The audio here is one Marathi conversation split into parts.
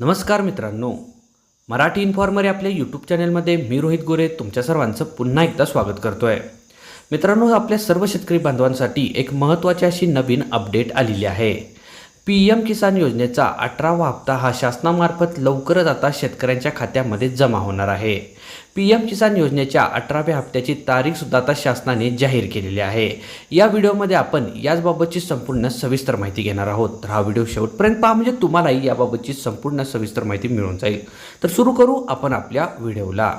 नमस्कार मित्रांनो. मराठी इन्फॉर्मर या आपल्या यूट्यूब चॅनलमध्ये मी रोहित गोरे तुमच्या सर्वांचं पुन्हा एकदा स्वागत करतो आहे मित्रांनो आपल्या सर्व शेतकरी बांधवांसाठी एक महत्त्वाची अशी नवीन अपडेट आलेली आहे. पी एम किसान योजनेचा अठरावा हप्ता हा शासनामार्फत लवकरच आता शेतकऱ्यांच्या खात्यामध्ये जमा होणार आहे. पी एम किसान योजनेच्या अठराव्या हप्त्याची तारीखसुद्धा आता शासनाने जाहीर केलेली आहे. या व्हिडिओमध्ये आपण याचबाबतची संपूर्ण सविस्तर माहिती घेणार आहोत. तर हा व्हिडिओ शेवटपर्यंत पहा म्हणजे तुम्हालाही याबाबतची संपूर्ण सविस्तर माहिती मिळून जाईल. तर सुरू करू आपण आपल्या व्हिडिओला.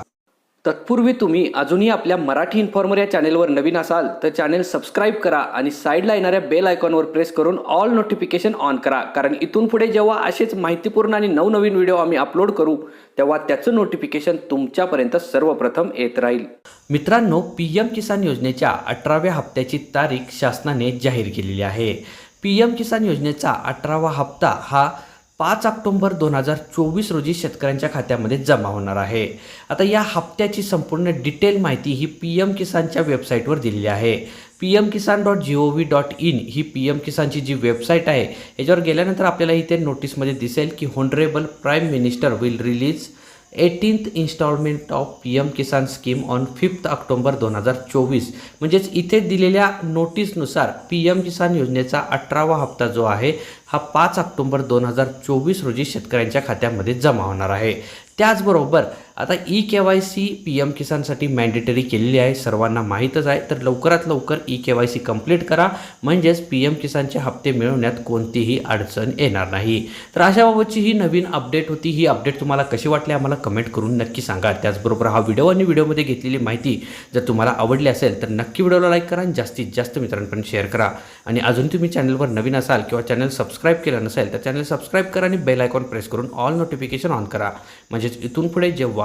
तत्पूर्वी तुम्ही अजूनही आपल्या मराठी इन्फॉर्मर या चॅनेलवर नवीन असाल तर चॅनेल सबस्क्राईब करा आणि साईडला येणाऱ्या बेल आयकॉनवर प्रेस करून ऑल नोटिफिकेशन ऑन करा. कारण इथून पुढे जेव्हा असेच माहितीपूर्ण आणि नवनवीन व्हिडिओ आम्ही अपलोड करू तेव्हा त्याचं नोटिफिकेशन तुमच्यापर्यंत सर्वप्रथम येत राहील. मित्रांनो पी एम किसान योजनेच्या अठराव्या हप्त्याची तारीख शासनाने जाहीर केलेली आहे. पी एम किसान योजनेचा अठरावा हप्ता हा पाच ऑक्टोंबर दोन हजार चोवीस रोजी शेतकऱ्यांच्या खात्यामध्ये जमा होणार आहे. आता या हप्त्याची संपूर्ण डिटेल माहिती ही पी एम किसानच्या वेबसाईटवर दिलेली आहे. P M Kisan dot G O V dot in he P M किसानची जी वेबसाईट आहे याच्यावर गेल्यानंतर आपल्याला इथे नोटीसमध्ये दिसेल की honourable prime minister will release eighteenth instalment of P M Kisan scheme on fifth October दोन हजार चोवीस. म्हणजेच इथे दिलेल्या नोटीसनुसार पी एम किसान योजनेचा अठरावा हप्ता जो आहे हा पाच ऑक्टोंबर दोन हजार चोवीस रोजी शेतकऱ्यांच्या खात्यामध्ये जमा होणार आहे. त्याचबरोबर आता E K Y C P M किसानसाठी mandatory केलेली आहे. सर्वांना माहीतच आहे. तर लवकरात लवकर E K Y C complete करा. म्हणजेच पी एम किसानचे हप्ते मिळवण्यात कोणतीही अडचण येणार नाही. तर अशाबाबतची ही नवीन अपडेट होती. ही अपडेट तुम्हाला कशी वाटली आम्हाला कमेंट करून नक्की सांगा. त्याचबरोबर हा व्हिडिओ आणि व्हिडिओमध्ये घेतलेली माहिती जर तुम्हाला आवडली असेल तर नक्की व्हिडिओला लाईक करा आणि जास्तीत जास्त मित्रांपर्यंत शेअर करा. आणि अजून तुम्ही चॅनलवर नवीन असाल किंवा चॅनल सबस्क्राईब केलं नसेल तर चॅनल सबस्क्राईब करा आणि बेल आयकॉन प्रेस करून ऑल नोटिफिकेशन ऑन करा. म्हणजेच इथून पुढे जेव्हा